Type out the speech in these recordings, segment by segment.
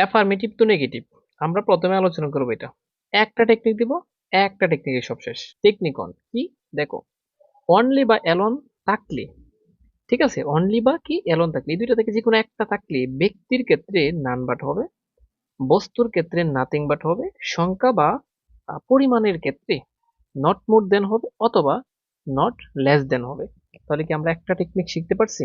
Affirmative two negative আমরা প্রথমে আলোচনা করব এটা। একটা টেকনিক দিব, একটা টেকনিকে সব শেষ টেকনিক অন কি? দেখো অনলি বা অ্যালন থাকলে, ঠিক আছে? অনলি বা কি? অ্যালন থাকলে। দুইটা থেকে যে কোনো একটা থাকলে ব্যক্তির ক্ষেত্রে নান বাট হবে, বস্তুর ক্ষেত্রে নাথিং বাট হবে, সংখ্যা বা পরিমাণের ক্ষেত্রে নট মোর দেন হবে অথবা নট লেস দেন হবে। তাহলে কি আমরা একটা টেকনিক শিখতে পারছি?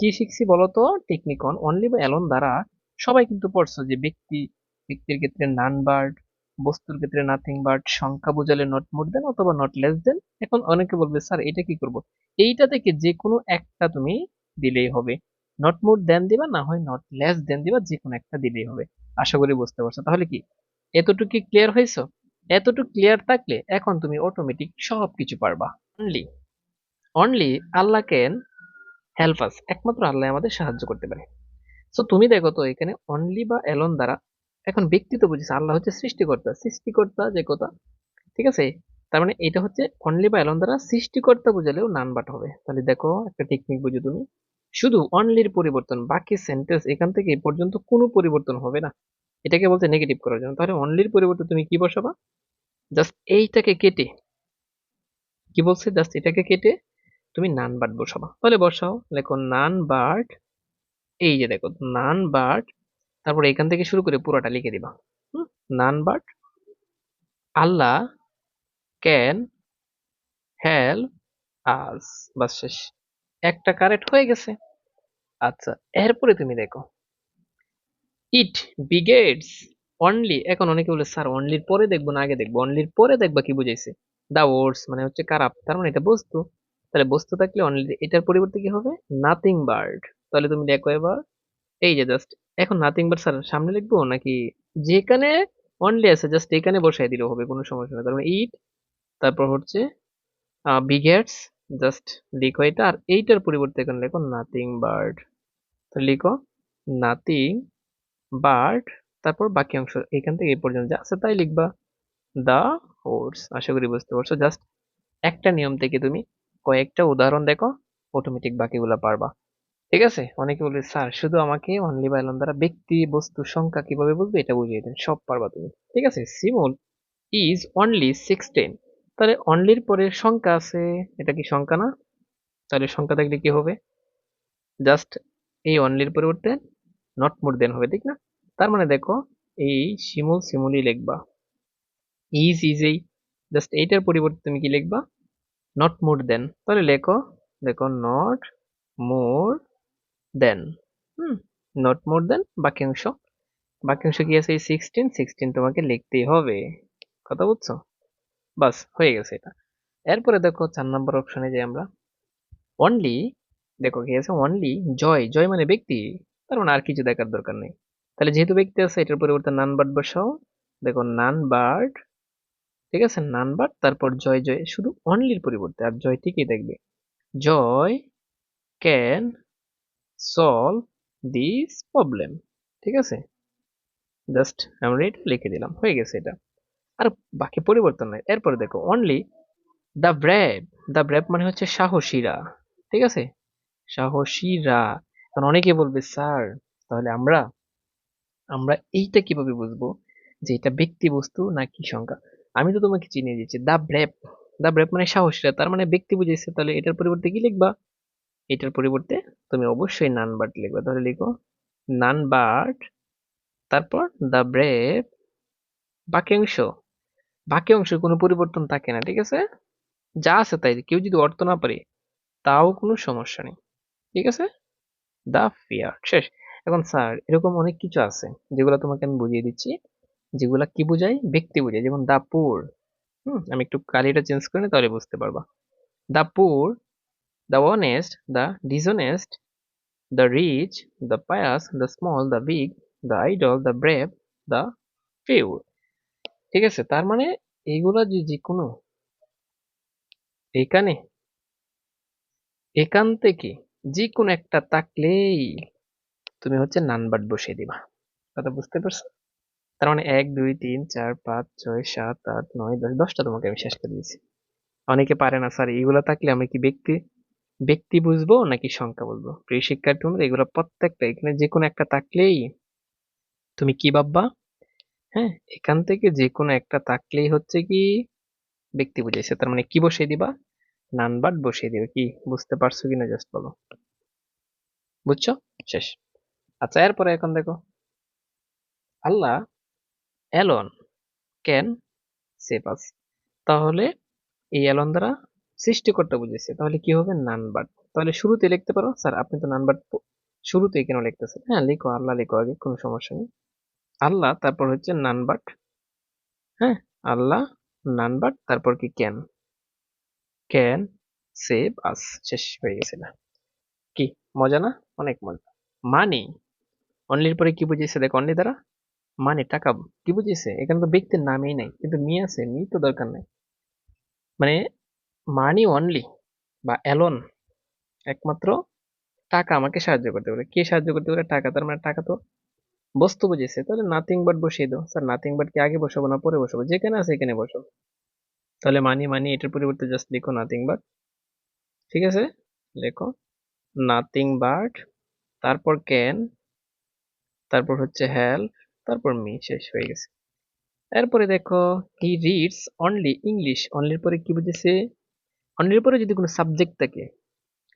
কি শিখছি বলতো? টেকনিক অন অনলি বা অ্যালন দ্বারা সবাই কিন্তু পড়ছো যে ব্যক্তি, ব্যক্তির ক্ষেত্রে নান বার্ড বস্তুর ক্ষেত্রে নাথিং বার্ড সংখ্যা বোঝালে নট মোর দেন অথবা নট লেস দেন এখন অনেকে বলবে, স্যার, এটা কি করব? এইটা থেকে যে কোনো একটা তুমি দিলেই হবে। নট মোর দেন দিবা, না হয় নট লেস দেন দিবা যে কোনো একটা দিলেই হবে। আশা করি বুঝতে পারছ। তাহলে কি? এতটুকু ক্লিয়ার হয়েছো? এতটুকু ক্লিয়ার থাকলে এখন তুমি অটোমেটিক সব কিছু পারবা। Only only Allah can help us একমাত্র আল্লাহ আমাদের সাহায্য করতে পারে। সো তুমি দেখো তো এখানে অনলি বা এলন দ্বারা এখন ব্যক্তি তো বুঝিস আল্লাহ হচ্ছে সৃষ্টিকর্তা। সৃষ্টিকর্তা যে কথা, ঠিক আছে? তার মানে এটা হচ্ছে অনলি বা এলন দ্বারা সৃষ্টিকর্তা বোঝালেও নান বাট হবে। তাহলে দেখো, একটা টেকনিক বুঝো তুমি। শুধু অনলির পরিবর্তন, বাকি সেন্টেন্স এখান থেকে এ পর্যন্ত কোনো পরিবর্তন হবে না। এটাকে বলতে নেগেটিভ করার জন্য। তাহলে অনলির পরিবর্তে তুমি কি বসাবা? জাস্ট এইটাকে কেটে, কি বলছে? জাস্ট এটাকে কেটে তুমি নান বার্ড বসাবা। তাহলে বসাও, লেখো নান বার্ড এই যে দেখো নান বার্ড তারপর এখান থেকে শুরু করে পুরোটা লিখে দিবা। None but Allah can help us বাস শেষ। একটা কারেক্ট হয়ে গেছে। আচ্ছা এরপরে তুমি দেখো। ইট বিগেটস অনলি এখন অনেকে বলে, স্যার অনলির পরে দেখব না, আগে দেখব। অনলির পরে দেখবা কি বুঝাইছে? দা ওয়ার্ডস মানে হচ্ছে খারাপ। তার মানে এটা বস্তু। তাহলে বস্তু থাকলে অনলি এটার পরিবর্তে কি হবে? নাথিং বার্ড তাহলে তুমি দেখো এবার। এই যে জাস্ট এখন নাথিং বার্ড স্যার সামনে লিখব নাকি? যেখানে অনলি আছে জাস্ট এখানে বসাই দিলেও হবে, কোনো সমস্যা নেই। মানে ইট তারপর হচ্ছে বিগেটস জাস্ট লিখো এটা। আর এইটার পরিবর্তে এখানে লেখো নাথিং বার্ড তো লিখো নাথিং বার্ড তারপর বাকি অংশ এখান থেকে এই পর্যন্ত যা আছে তাই লিখবা। দা হোর্স আশা করি বুঝতে পারছ। জাস্ট একটা নিয়ম থেকে তুমি কয়েকটা উদাহরণ দেখো অটোমেটিক বাকিগুলো পারবা। ঠিক আছে? অনেকে বলবে স্যার, শুধু আমাকে অনলি বা এলন দ্বারা ব্যক্তি, বস্তু, সংখ্যা কীভাবে বুঝবে? এটা বুঝিয়ে দেন, সব পারবা তুমি। ঠিক আছে? সিমুল ইজ অনলি সিক্সটিন তাহলে অনলির পরে সংখ্যা আছে, এটা কি সংখ্যা না? তাহলে সংখ্যা থাকলে কি হবে? জাস্ট এই অনলির পরিবর্তে নট মোর দেন হবে, ঠিক না? তার মানে দেখো, এই শিমুল সিমুলি লিখবা। ইজ ইজ এই জাস্ট এইটার পরিবর্তে তুমি কি লিখবা? নট মোর দেন তাহলে লেখো দেখো not more then. Hmm. Not more দেন বাকি অংশ বাকি অংশ কি আছে? এই সিক্সটিন সিক্সটিন তোমাকে লিখতেই হবে। কথা বুঝছ? বাস হয়ে গেছে এটা। এরপরে দেখো চার নম্বর অপশনে যাই আমরা। অনলি দেখো কি আছে? অনলি জয়। জয় মানে ব্যক্তি। তার মানে আর কিছু দেখার দরকার নেই। তাহলে যেহেতু ব্যক্তি আছে এটার পরিবর্তে নান বার্ড বসাও। দেখো নান বার্ড ঠিক আছে? নান বার্ড তারপর জয় জয়। শুধু অনলির পরিবর্তে। আর জয় ঠিকই দেখবে। Joy can solve this problem ঠিক আছে? জাস্ট আমরা এটা লিখে দিলাম। হয়ে গেছে এটা। আর বাকি পরিবর্তন নাই। এরপরে দেখো only the brave the brave মানে হচ্ছে সাহসীরা। ঠিক আছে? সাহসীরা। কারণ অনেকে বলবে, স্যার, তাহলে আমরা আমরা এইটা কীভাবে বুঝব যে এটা ব্যক্তি বস্তু নাকি সংখ্যা? আমি তো তোমাকে চিনিয়ে দিচ্ছি দ্য ব্রেভ দা ব্রেভ মানে সাহসীরা। তার মানে ব্যক্তি বুঝেছে তাহলে এটার পরিবর্তে কি লিখবা? এটার পরিবর্তে তুমি অবশ্যই নান বার্ড লিখবে। তাহলে লিখো নান বার্ড তারপর দা ব্রেভ বাকি অংশ। বাকি অংশ কোনো পরিবর্তন থাকে না, ঠিক আছে? যা আছে তাই, কেউ যদি অর্থ না পারে, তাও কোনো সমস্যা নেই, ঠিক আছে? দা ফিয়ার শেষ। এখন স্যার এরকম অনেক কিছু আছে, যেগুলো তোমাকে আমি বুঝিয়ে দিচ্ছি, যেগুলা কি বোঝায়? ব্যক্তি বোঝায়, যেমন দা পুর হুম, আমি একটু কালিটা চেঞ্জ করে তাহলে বুঝতে পারবা। The poor the honest the dishonest the rich the pious the small the big the idle the brave the fewer ঠিক আছে? তার মানে এইগুলা যে যে কোনো এখানে, এখান থেকে যে কোনো একটা থাকলেই তুমি হচ্ছে নানবার্ড বসিয়ে দিবা। কথা বুঝতে পারছ? তার মানে এক, দুই, তিন, চার, পাঁচ, ছয়, সাত, আট, নয়, দশ, দশটা তোমাকে আমি শেষ করে দিয়েছি। অনেকে পারে না, স্যার, এগুলো থাকলে আমি কি ব্যক্তি? ব্যক্তি বুঝব নাকি সংখ্যা বুঝব? প্রিয় শিক্ষার্থী বন্ধুরা এগুলো প্রত্যেকটা, এখানে যে কোনো একটা থাকলেই তুমি কি ভাববা? হ্যাঁ এখান থেকে যে কোনো একটা থাকলেই হচ্ছে কি ব্যক্তি বুঝেছে তার মানে কি বসিয়ে দিবা? নান বাট বসিয়ে দিবে। কি? বুঝতে পারছ কিনা জাস্ট বলো। বুঝছ? শেষ। আচ্ছা এরপরে এখন দেখো। Allah alone can save us? তাহলে এই অ্যালন দ্বারা সৃষ্টিকর্তা বুঝেছে, তাহলে কি হবে? নানবাট তাহলে শুরুতে লিখতে পারো। স্যার, আপনি তো নানবাট শুরুতে কেন লিখতেছেন? হ্যাঁ লিখো, আল্লাহ লিখো আগে, কোনো সমস্যা নেই। আল্লাহ, তারপর হচ্ছে নানবাট হ্যাঁ আল্লাহ নানবাট তারপর কি ক্যান ক্যান সেভ আস। শেষ হয়ে গেছে না। কি, মজা না? অনেক মজা। মানি। অনলির পরে কি বুঝিয়েছে? দেখো অনলি দ্বারা। মানে টাকা কি বুঝিয়েছে? এখানে তো ব্যক্তির নামই নাই। কিন্তু মি আছে, মি তো দরকার নাই। মানে মানি অনলি বা অ্যালোন একমাত্র টাকা আমাকে সাহায্য করতে পারে। কে সাহায্য করতে পারে? টাকা। তার মানে টাকা তো বস্তু বুঝেছে। তাহলে নাথিং বাট বসিয়ে দাও স্যার নাথিং বাট কি আগে বসাবো না পরে বসাবো? যেখানে আছে এখানে বসাবো। তাহলে মানি মানি এটার পরিবর্তে জাস্ট লিখো নাথিং বাট ঠিক আছে? লেখো নাথিং বাট তারপর ক্যান তারপর হচ্ছে হেল্প তারপর মি শেষ হয়ে গেছে। এরপরে দেখো হি রিডস অনলি ইংলিশ অনলির পরে কি বুঝেছে? অনলির পরে যদি কোনো সাবজেক্ট থাকে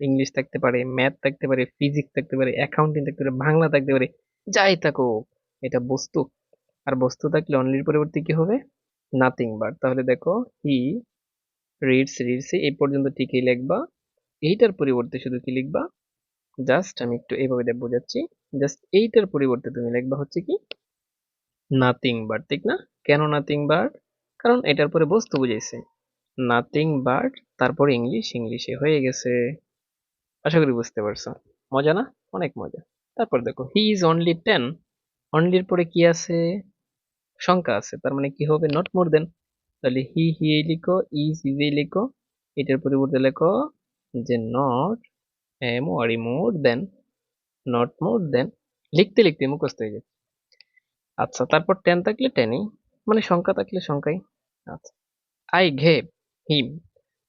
ইংলিশ থাকতে পারে ম্যাথ থাকতে পারে ফিজিক্স থাকতে পারে অ্যাকাউন্টিং থাকতে পারে, বাংলা থাকতে পারে, যাই থাকুক, এটা বস্তু। আর বস্তু থাকলে অনলির পরিবর্তে কি হবে? নাথিং বাট তাহলে দেখো হি রিডস রিডস এই পর্যন্ত ঠিকই লিখবা। এইটার পরিবর্তে শুধু কি লিখবা? জাস্ট আমি একটু এইভাবে দেখ বোঝাচ্ছি। জাস্ট এইটার পরিবর্তে তুমি লিখবা হচ্ছে কি? নাথিং বাট ঠিক না? কেন নাথিং বাট কারণ এটার পরে বস্তু বুঝাইছে। নাথিং বাট তারপর ইংলিশ ইংলিশে হয়ে গেছে। আশা করি বুঝতে পারছ। মজা না? অনেক মজা। তারপর দেখো হি ইজ অনলি টেন অনলির পরে কি আছে? সংখ্যা আছে। তার মানে কি হবে? নট মোর দেন তাহলে হি হি লিখো ইজ ইজ লিখো। এটার পরিবর্তে লেখো যে not um R more than not more than লিখতে লিখতে মুখস্থ হয়ে যাচ্ছে। আচ্ছা তারপর টেন থাকলে টেনই মানে সংখ্যা থাকলে সংখ্যাই। আচ্ছা। আই ঘেভ হিম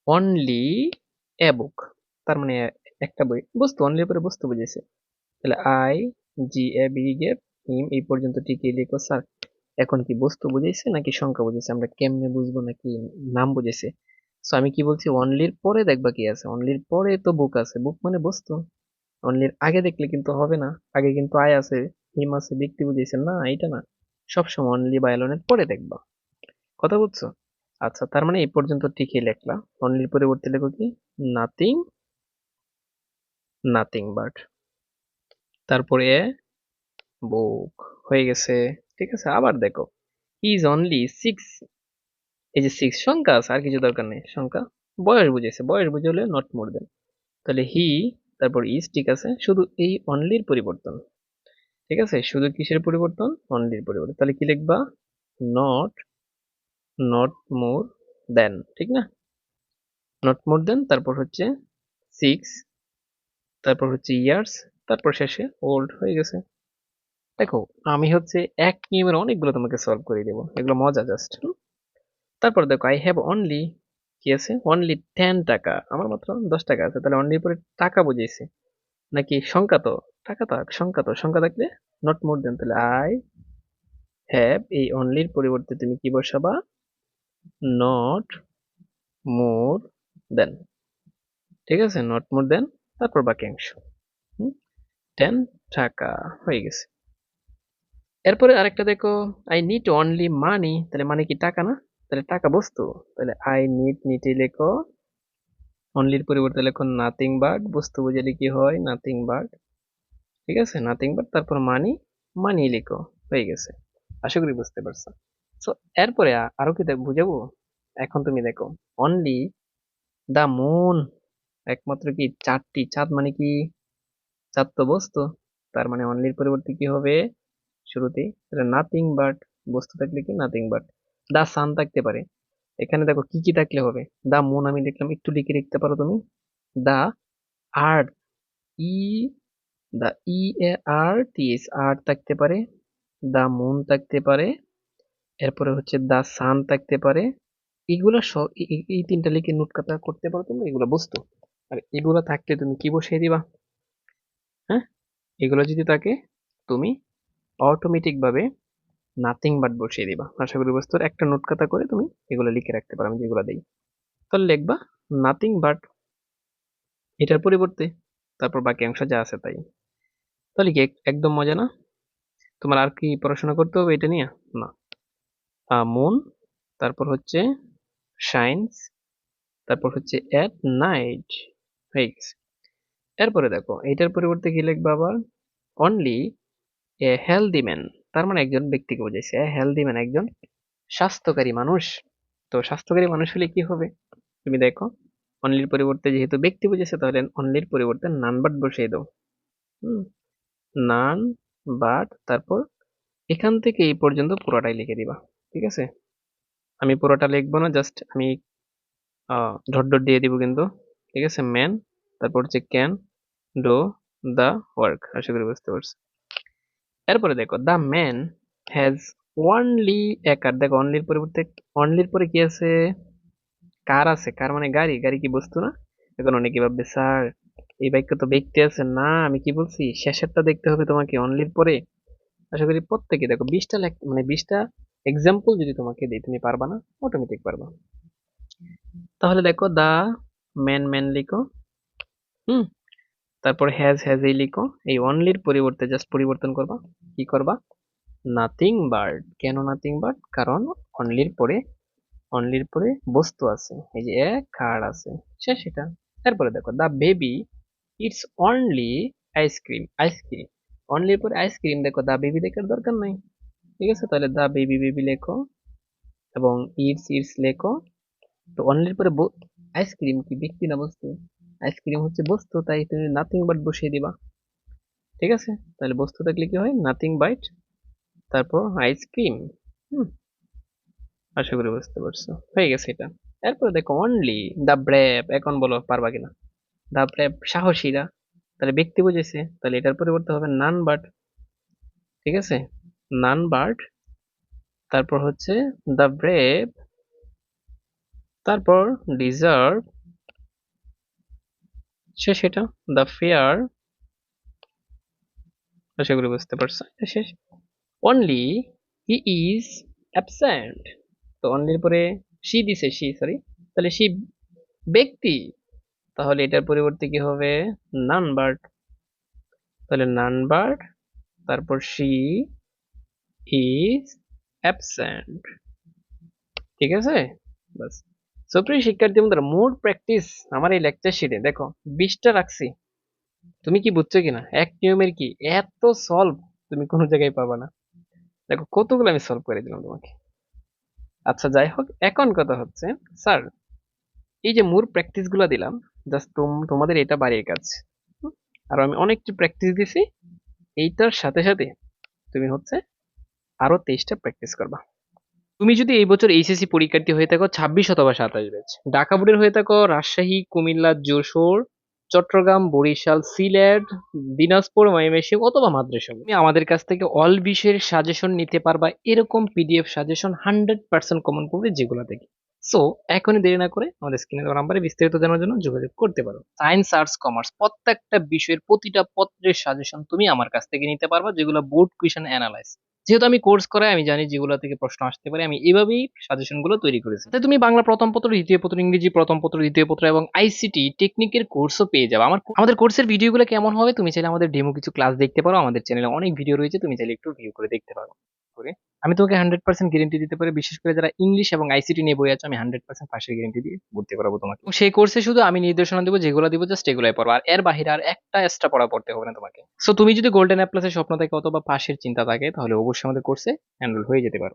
অনলি এ বুক তার মানে একটা বই। বস্তু অনলি পরে বস্তু বুঝেছে। তাহলে I G A B gave him এই পর্যন্ত টিকে লিখো স্যার এখন কি বস্তু বুঝেছে নাকি সংখ্যা বুঝেছে? আমরা কেমনে বুঝব নাকি নাম বুঝেছে? সো আমি কি বলছি অনলির পরে দেখবা কি আছে? অনলির পরে তো বুক আছে। বুক মানে বস্তু। অনলির আগে দেখলে কিন্তু হবে না। আগে কিন্তু আয় আছে হিম আছে, ব্যক্তি বুঝেছে। না এটা না। সবসময় অনলি বা এলনের পরে দেখবা। কথা বুঝছ আচ্ছা তার মানে এই পর্যন্ত ঠিকই লেখলা। অনলির পরিবর্তে লেখো কি? নাথিং নাথিং বাট তারপরে এ বুক হয়ে গেছে। ঠিক আছে, আবার দেখো। ইজ অনলি সিক্স এই যে সিক্স সংখ্যা আছে, আর কিছু দরকার নেই। সংখ্যা, বয়স বুঝেছে বয়স বুঝে হলে নট মোর দেন তাহলে হি তারপর ইজ ঠিক আছে। শুধু এই অনলির পরিবর্তন। ঠিক আছে, শুধু কিসের পরিবর্তন? অনলির পরিবর্তন। তাহলে কি লিখবা? নট নট মোর দেন ঠিক না? নট মোর দেন তারপর হচ্ছে সিক্স তারপর হচ্ছে ইয়ার্স তারপর শেষে ওল্ড হয়ে গেছে। দেখো, আমি হচ্ছে এক নিয়মের অনেকগুলো তোমাকে সলভ করে দেবো, এগুলো মজা জাস্ট তারপর দেখো আই হ্যাভ অনলি কি আছে? অনলি টেন টাকা। আমার মাত্র দশ টাকা আছে, তাহলে অনলি পরে টাকা বুঝেছে নাকি সংখ্যা তো? টাকা তো, সংখ্যা তো। সংখ্যা থাকলে নট মোর দেন তাহলে আই হ্যাভ এই অনলির পরিবর্তে তুমি কি বসাবা? নট মোর দেন ঠিক আছে? নট মোর দেন তারপর বাক্যাংশ টেন টাকা হয়ে গেছে। এরপরে আরেকটা দেখো আই নিড অনলি মানি তাহলে মানে কি টাকা না? তাহলে টাকা বস্তু। তাহলে আই নিড নিটে লেখো অনলির পরিবর্তে লেখো নাথিং বাট বস্তু বুঝালে কি হয়? নাথিং বাট ঠিক আছে? নাথিং বাট তারপর মানি মানি লেখো। হয়ে গেছে। আশা করি বুঝতে পারছ। সো এরপরে আরও কি বুঝাবো? এখন তুমি দেখো অনলি দা মুন একমাত্র কি চারটি, চাঁদ মানে কি? চাঁদ তো বস্তু, তার মানে অনলির পরিবর্তে কি হবে? শুরুতেই। নাথিং বাট বস্তু থাকলে কি? নাথিং বাট দা সান থাকতে পারে। এখানে দেখো কি কি থাকলে হবে? দা মুন আমি দেখলাম, একটু লিখে লিখতে পারো তুমি? দা আর্থ ই দা ই এ আর টি এস আর্ট থাকতে পারে। দা মুন থাকতে পারে। এরপরে হচ্ছে দা সান থাকতে পারে। এগুলো এই তিনটা লিখে নোট কাটা করতে পারো তুমি এগুলো বস্তু আর এগুলো থাকলে তুমি কি বসিয়ে দিবা? হ্যাঁ? এগুলো যদি থাকে, তুমি অটোমেটিক ভাবে নাথিং বাট বসিয়ে দিবা। আশা করি বস্তুর একটা নোট খাতা করে তুমি এগুলো লিখে রাখতে পারো, আমি যেগুলো দিই। তাহলে লিখবা নাথিং বাট এটার পরিবর্তে, তারপর বাকি অংশ যা আছে তাই। তাহলে কি একদম মজা না? তোমার আর কি পড়াশোনা করতে হবে এটা নিয়ে? না। মুন তারপর হচ্ছে শাইনস তারপর হচ্ছে অ্যাট নাইট গেছে। এরপরে দেখো এটার পরিবর্তে কি লিখবা আবার? অনলি এ হেলদি ম্যান তার মানে একজন ব্যক্তিকে বোঝাইছে। এ হেলদি ম্যান একজন স্বাস্থ্যকারী মানুষ। তো স্বাস্থ্যকারী মানুষ হলে কি হবে? তুমি দেখো অনলির পরিবর্তে যেহেতু ব্যক্তি বুঝেছে তাহলে অনলির পরিবর্তে নান বাট বসিয়ে দাও। নান বাট তারপর এখান থেকে এই পর্যন্ত পুরোটাই লিখে দিবা। ঠিক আছে? আমি পুরোটা লিখব না জাস্ট আমি ডট ডট দিয়ে দিব কিন্তু। ঠিক আছে? ম্যান তারপর হচ্ছে ক্যান ডো দ্য ওয়ার্ক আশা করি বুঝতে পারছি। এরপরে দেখো the man has only a, car? দেখো অনলির পরিবর্তে অনলির পরে কি আছে? কার আছে? কার মানে গাড়ি? গাড়ি কি বস্তু না? এখন অনেকে ভাববে, স্যার, এই বাক্য তো ব্যক্তি আছে। না, আমি কি বলছি? শেষেরটা দেখতে হবে তোমাকে অনলির পরে। আশা করি প্রত্যেকে দেখো, বিশটা মানে বিশটা এক্সাম্পল যদি তোমাকে দিই, তুমি পারবা না অটোমেটিক পারবা। তাহলে দেখো, দা ম্যান ম্যান লিখো, হুম? তারপর হ্যাজ হ্যাজ এই লিখো, এই অনলির পরিবর্তে জাস্ট পরিবর্তন করবা। কি করবা? নাথিং বার্ড কেন নাথিং বার্ড কারণ অনলির পরে অনলির পরে বস্তু আছে। এই যে এ কার্ড আছে। সে সেটা তারপরে দেখো, the baby it's only ice cream ice cream অনলির পরে আইসক্রিম দেখো, দা বেবি দেখার দরকার নাই। ঠিক আছে? তাহলে দা বেবি বেবি লেখো এবং ইটস ইটস লেখো। তো অনলির পরে আইসক্রিম কি? ব্যক্তি না বস্তু? আইসক্রিম হচ্ছে বস্তু, তাই তুমি নাথিং বাট বসিয়ে দিবা। ঠিক আছে? তাহলে বস্তু থাকলে কি হয়? নাথিং বাইট তারপর আইসক্রিম হুম। আশা করি বুঝতে পারছ। হয়ে গেছে এটা। এরপরে দেখো অনলি দা ব্রেভ এখন বলো, পারবা কিনা? দা ব্রেভ সাহসীরা। তাহলে ব্যক্তি বুঝেছে। তাহলে এটার পরিবর্তে হবে নান বাট ঠিক আছে? নান বাট তারপর হচ্ছে দা ব্রেভ, তারপর ডিজার্ভ, সে সেটা, দ্য ফেয়ার, আশা করি বুঝতে পারছ শেষ। অনলি হি ইজ অ্যাবসেন্ট তো অনলির পরে সি দিছে সি সরি তাহলে সি ব্যক্তি, তাহলে এটার পরিবর্তে কি হবে? নান বার্ড তাহলে নান বার্ড তারপর সি ইজ অ্যাবসেন্ট ঠিক আছে? বাস সুপ্রিয় শিক্ষার্থী বন্ধুরা মোর প্র্যাকটিস আমার এই লেকচার শিটে দেখো, বিশটা রাখছি। তুমি কি বুঝছ কিনা? এক নিয়মের কি? এত সলভ তুমি কোনো জায়গায় পাবা না। দেখো, কতগুলো আমি সলভ করে দিলাম তোমাকে। আচ্ছা যাই হোক, এখন কথা হচ্ছে, স্যার, এই যে মোর প্র্যাকটিসগুলো দিলাম জাস্ট তোমাদের এটা বাড়ির কাজ। আর আমি অনেকটি প্র্যাকটিস দিছি। এইটার সাথে সাথে তুমি হচ্ছে আরও তেইশটা প্র্যাকটিস করবা। তুমি যদি এই বছর এইচএসসি পরীক্ষার্থী হয়ে থাকো, ছাব্বিশ অথবা সাতাশ ব্যাচ ঢাকা বোর্ডের হয়ে থাকো, রাজশাহী, কুমিল্লা, যশোর, চট্টগ্রাম, বরিশাল, সিলেট, দিনাজপুর ময়মেশিং অথবা মাদ্রাসা। তুমি আমাদের কাছ থেকে অল বিষয়ের সাজেশন নিতে পারবা, এরকম PDF suggestion hundred percent common পড়বে যেগুলো থেকে সো এখনই দেরি না করে আমাদের স্ক্রিনে দেওয়া নাম্বারে বিস্তারিত জানার জন্য যোগাযোগ করতে পারো। সায়েন্স আর্টস কমার্স প্রত্যেকটা বিষয়ের প্রতিটা পত্রের সাজেশন তুমি আমার কাছ থেকে নিতে পারবা, যেগুলো বোর্ড কুইশন অ্যানালাইজ যেহেতু আমি কোর্স করাই, আমি জানি যেগুলো থেকে প্রশ্ন আসতে পারে, আমি এভাবেই সাজেশনগুলো তৈরি করেছি। তাই তুমি বাংলা প্রথম পত্র, দ্বিতীয় পত্র, ইংরেজি প্রথম পত্র, দ্বিতীয় পত্র এবং আইসিটি টেকনিকের কোর্সও পেয়ে যাবে। আমার আমাদের কোর্সের ভিডিওগুলো কেমন হবে, তুমি চাইলে আমাদের ডেমো কিছু ক্লাস দেখতে পারো। আমাদের চ্যানেলে অনেক ভিডিও রয়েছে, তুমি চাইলে একটু ভিউ করে দেখতে পারো। করে। আমি তোমাকে হান্ড্রেড পার্সেন্ট গ্যারেন্টি দিতে পারি, বিশেষ করে যারা ইংলিশ এবং আইসিটি নিয়ে বই আছে, আমি হান্ড্রেড পার্সেন্ট পাশের গ্যারেন্টি দিয়ে ভর্তি করাবো তোমাকে। সেই কোর্সে শুধু আমি নির্দেশনা দেবো, যেগুলো দিব জাস্ট এগুলাই পড়ো। আর এর বাহিরে আর একটা এক্সট্রা পড়া পড়তে হবে না তোমাকে। সো তুমি যদি গোল্ডেন অ্যাপ্লাসের স্বপ্ন থাকে অথবা পাশের চিন্তা থাকে, তাহলে অবশ্যই আমাদের কোর্সে এনরোল হয়ে যেতে পারো।